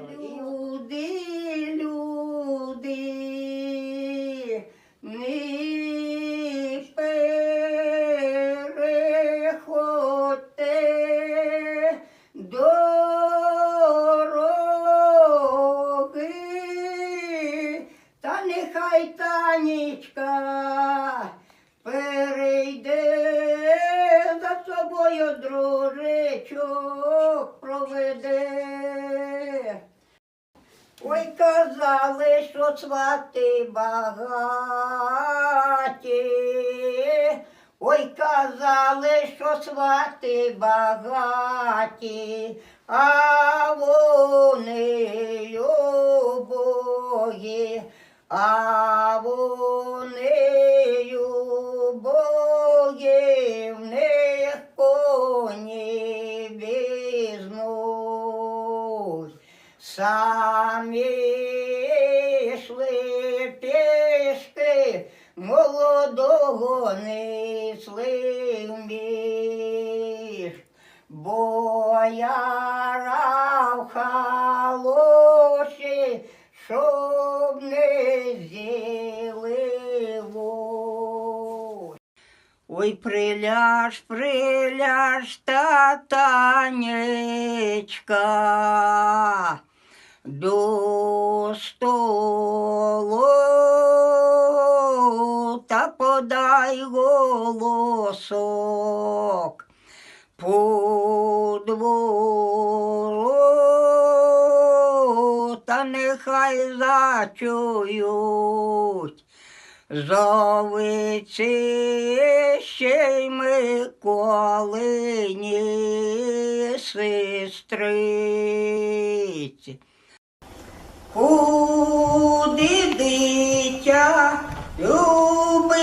attorney. Приляж, приляж, татанечка, до столу та подай голосок по двору, та нехай зачують. Завичищей Миколині сестриці. Куди дитя любить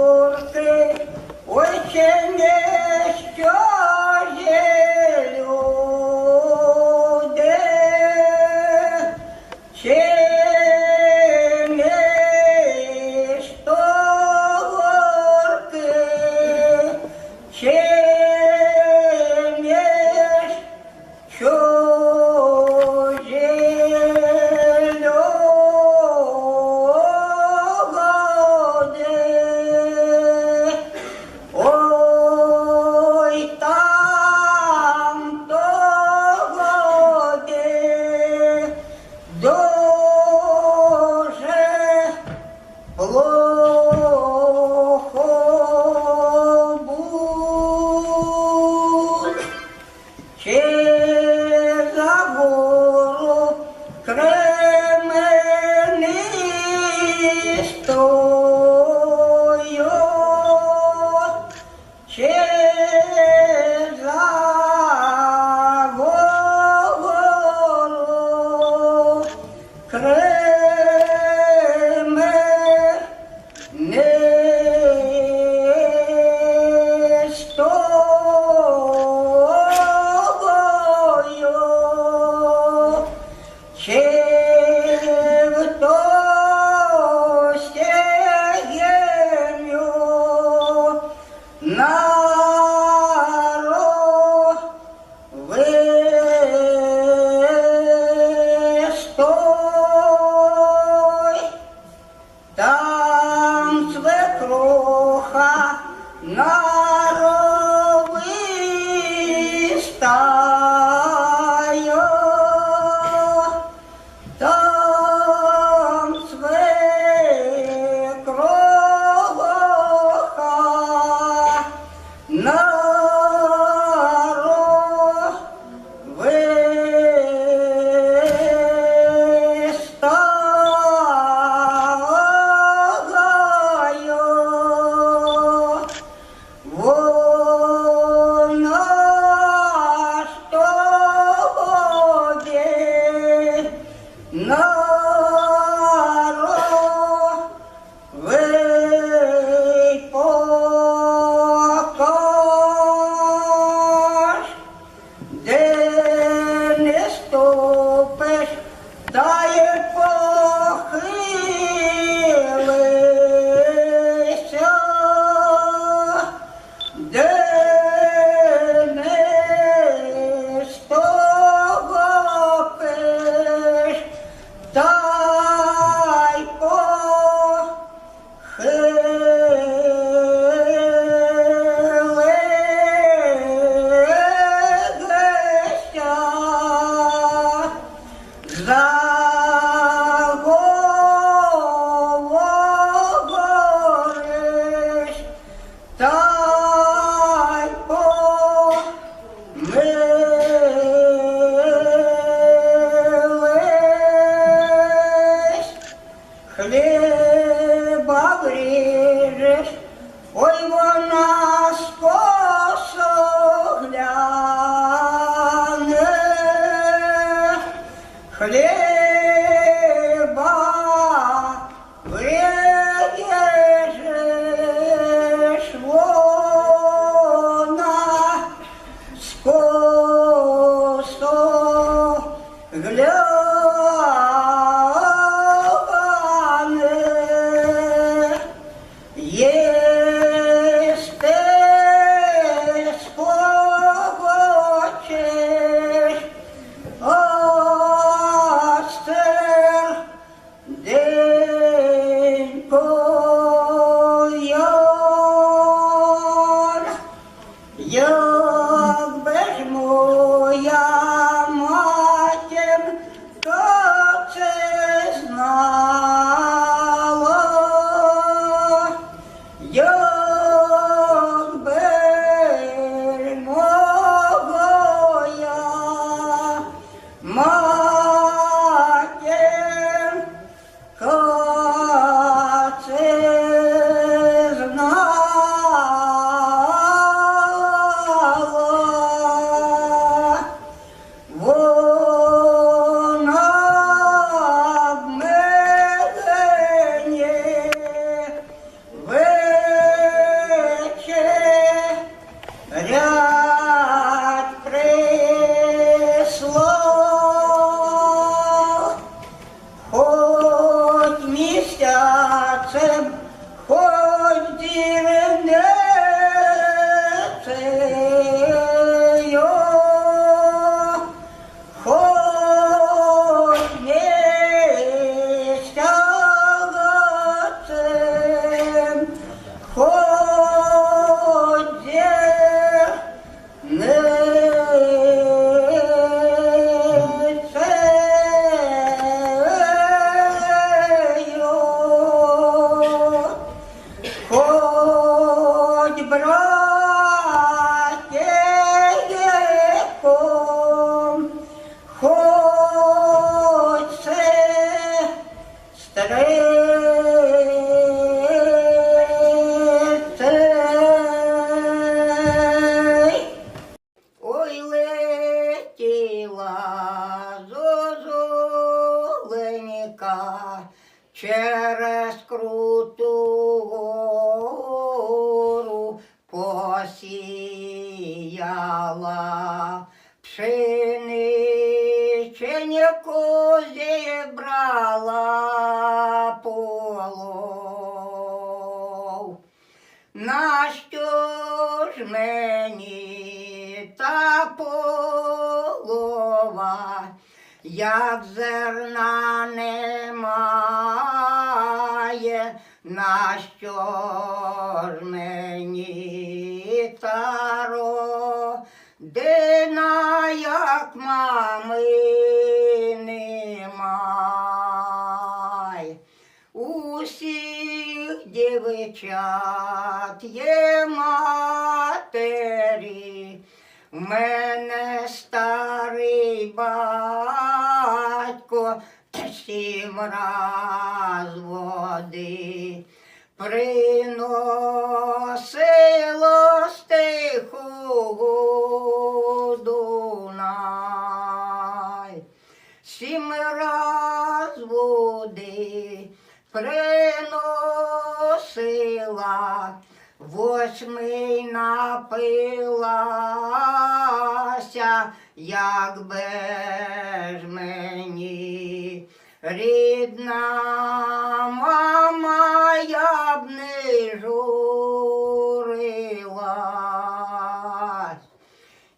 kurtun uykendek gör. Як зерна немає, нащо ж мені та родина, як мами немає. Усіх дівчат є матері, в мене старий батько сім раз води приносило тихого Дунай. Сім раз води приносила, восьмий напилася, якби ж мені рідна мама, я б не журилась.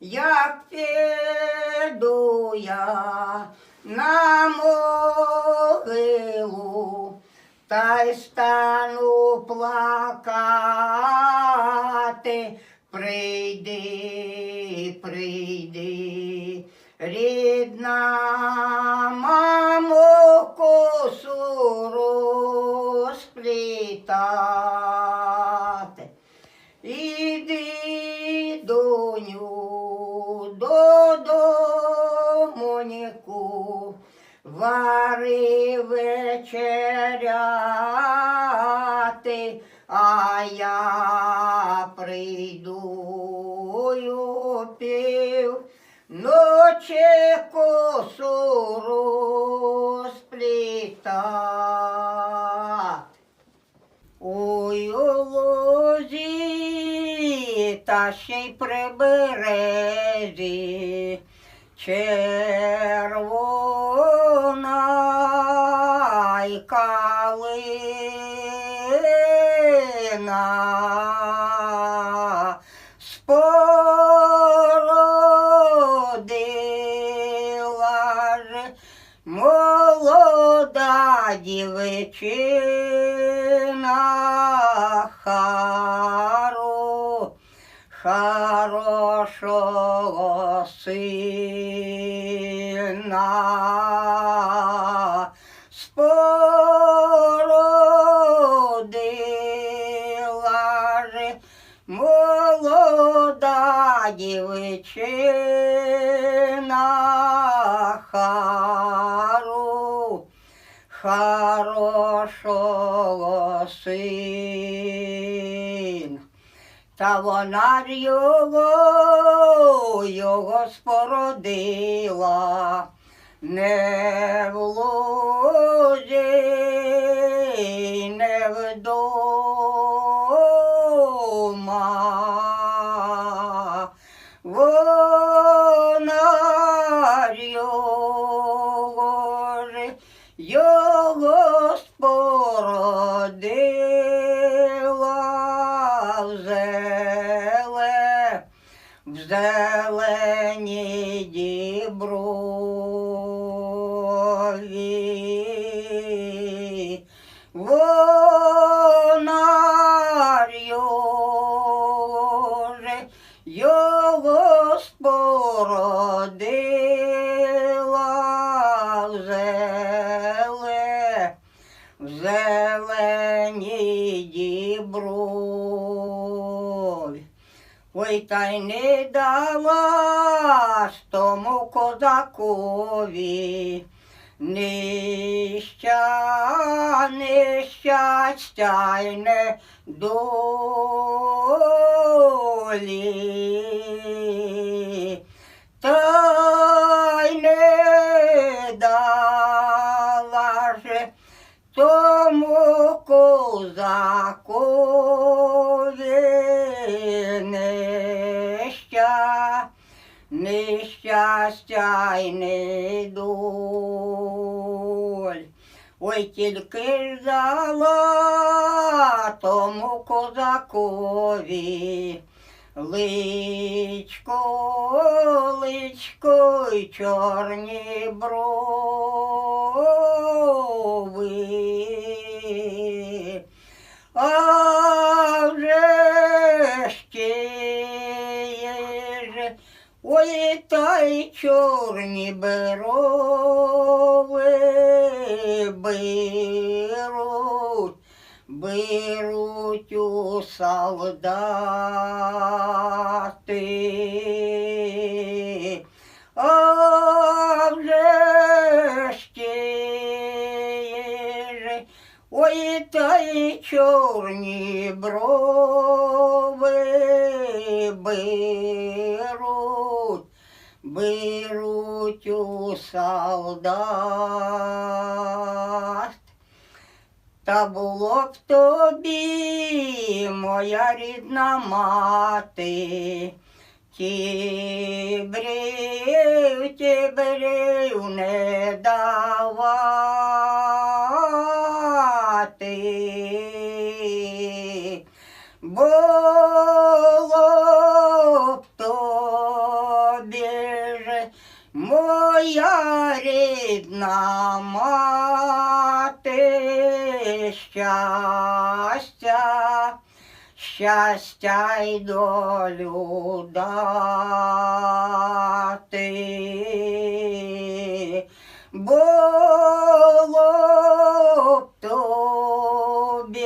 Як піду я на могилу, та й стану плакати, прийди, прийди, рідна вечеряти, а я прийду пів ночі косу розплітати. Ой, у лозі, та ще й при березі, червона калина спородила ж молода дівчина харо, хорошого сина дівчина хару хорошого сина. Та вона його, його спородила, не в лузі, зелені діброві. Та й не дала тому козакові. Неща, нещастя й не долі. Та нещастя й недоль. Ой, тільки дала тому козакові. Личко, личко й чорні брови. А вже ж, ой, та чорні брови беруть, беруть у солдати. А вже ж ж, ой, та чорні брови беруть, беруть у солдат. Та було б тобі, моя рідна мати, Тібрів, тібрів не давати. Моя рідна мати, щастя, щастя й долю дати. Було б тобі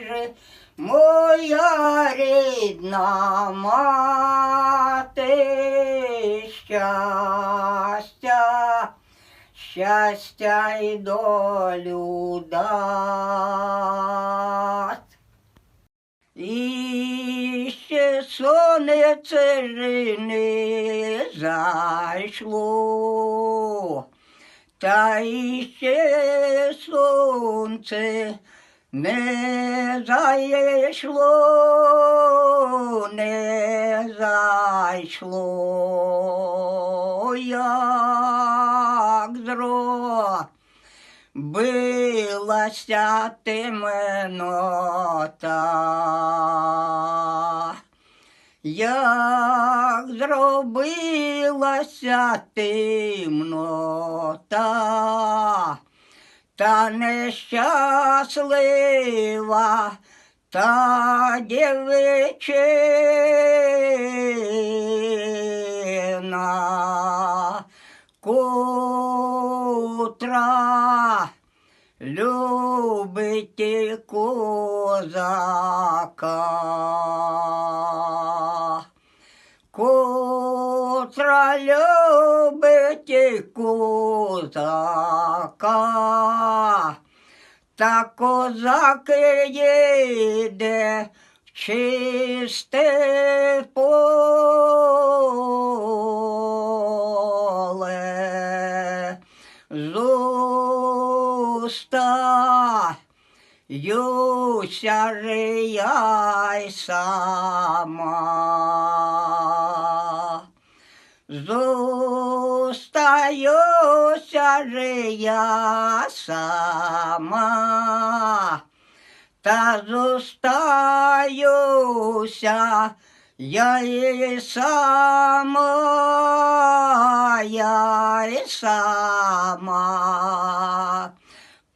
ж, моя рідна мати, щастя, щастя і долю дати. І ще сонце ж не зайшло, та іще сонце не зайшло, не зайшло, як зро. Темнота, як зробилася темнота, та нещаслива, та дівчина, котра любить козака, котра любить козака. Та козак їде в чисте поле. Зуста юся рияй сама. Зостаюся же я сама, та зостаюся я і сама, я і сама.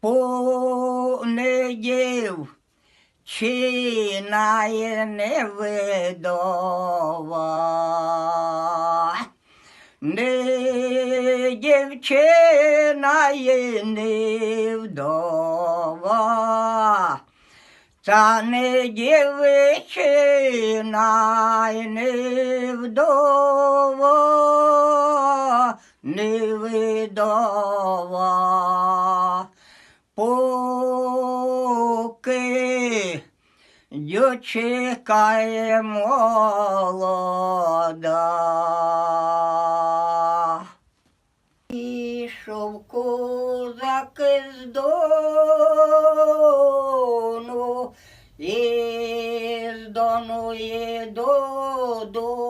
Понеділ чи невидова. Не дівчина є не вдова, та не дівчина й не вдова, не видова. Поки дівчинка є молода. Ішов козак з дону, і з дону є додому.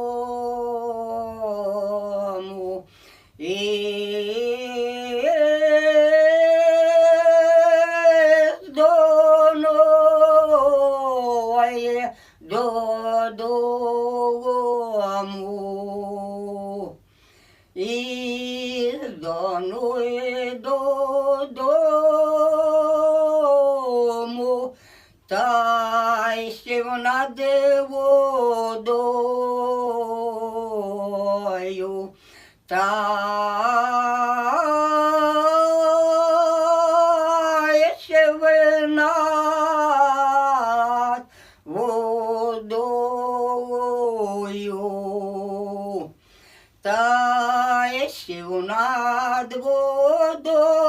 Водою,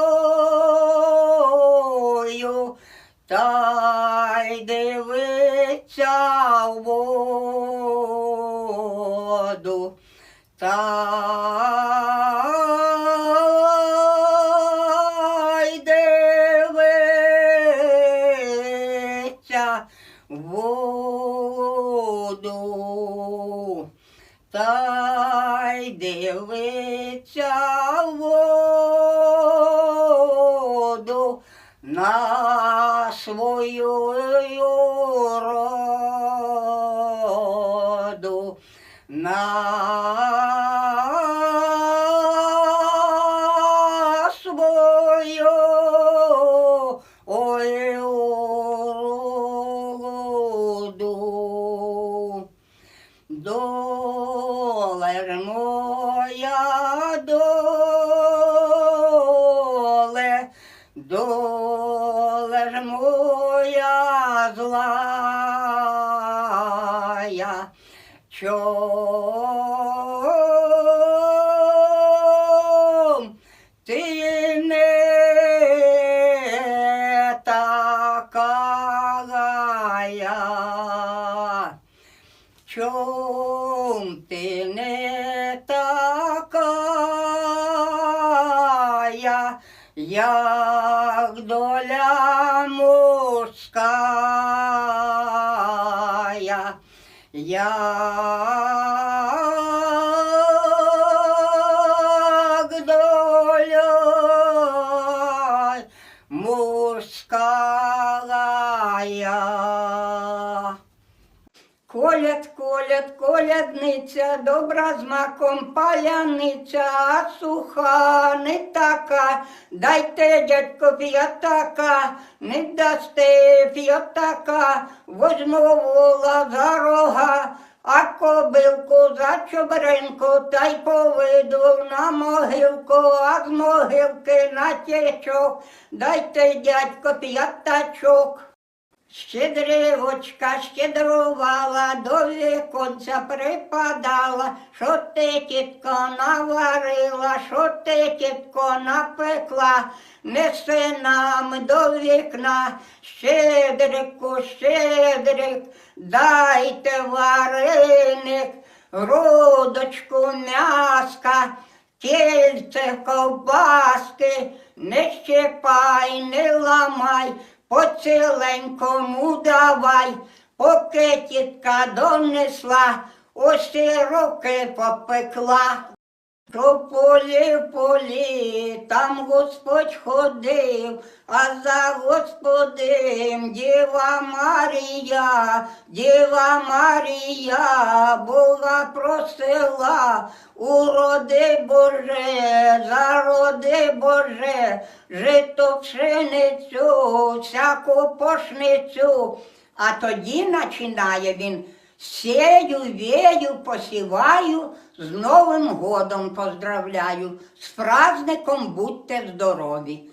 та й дивиться в воду, та роду, на чом ти не такая? Чом ти не такая, як доля мужская, як мужская. Коляд, коляд, колядник. пшениця, добра з маком паляниця, а суха не така. Дайте, дядько, п'ятака, не дасте п'ятака, возьму вола за рога, а кобилку за чобринку, та й поведу на могилку, а з могилки на течок, дайте, дядько, п'ятачок. Щедрівочка щедрувала, до віконця припадала, що ти, тітко, наварила, що ти, тітко, напекла, неси нам до вікна, щедрику, щедрик, дайте вареник, грудочку м'яска, тільце ковбаски, не щепай, не ламай, по ціленькому давай, поки тітка донесла, усі руки попекла. В полі полі, там Господь ходив, а за Господем Діва Марія, Діва Марія, Бога просила, уроди Боже, зароди Боже, жито пшеницю, всяку пошницю. А тоді починає він сею, вею, посіваю, з Новим годом поздравляю, з праздником будьте здорові.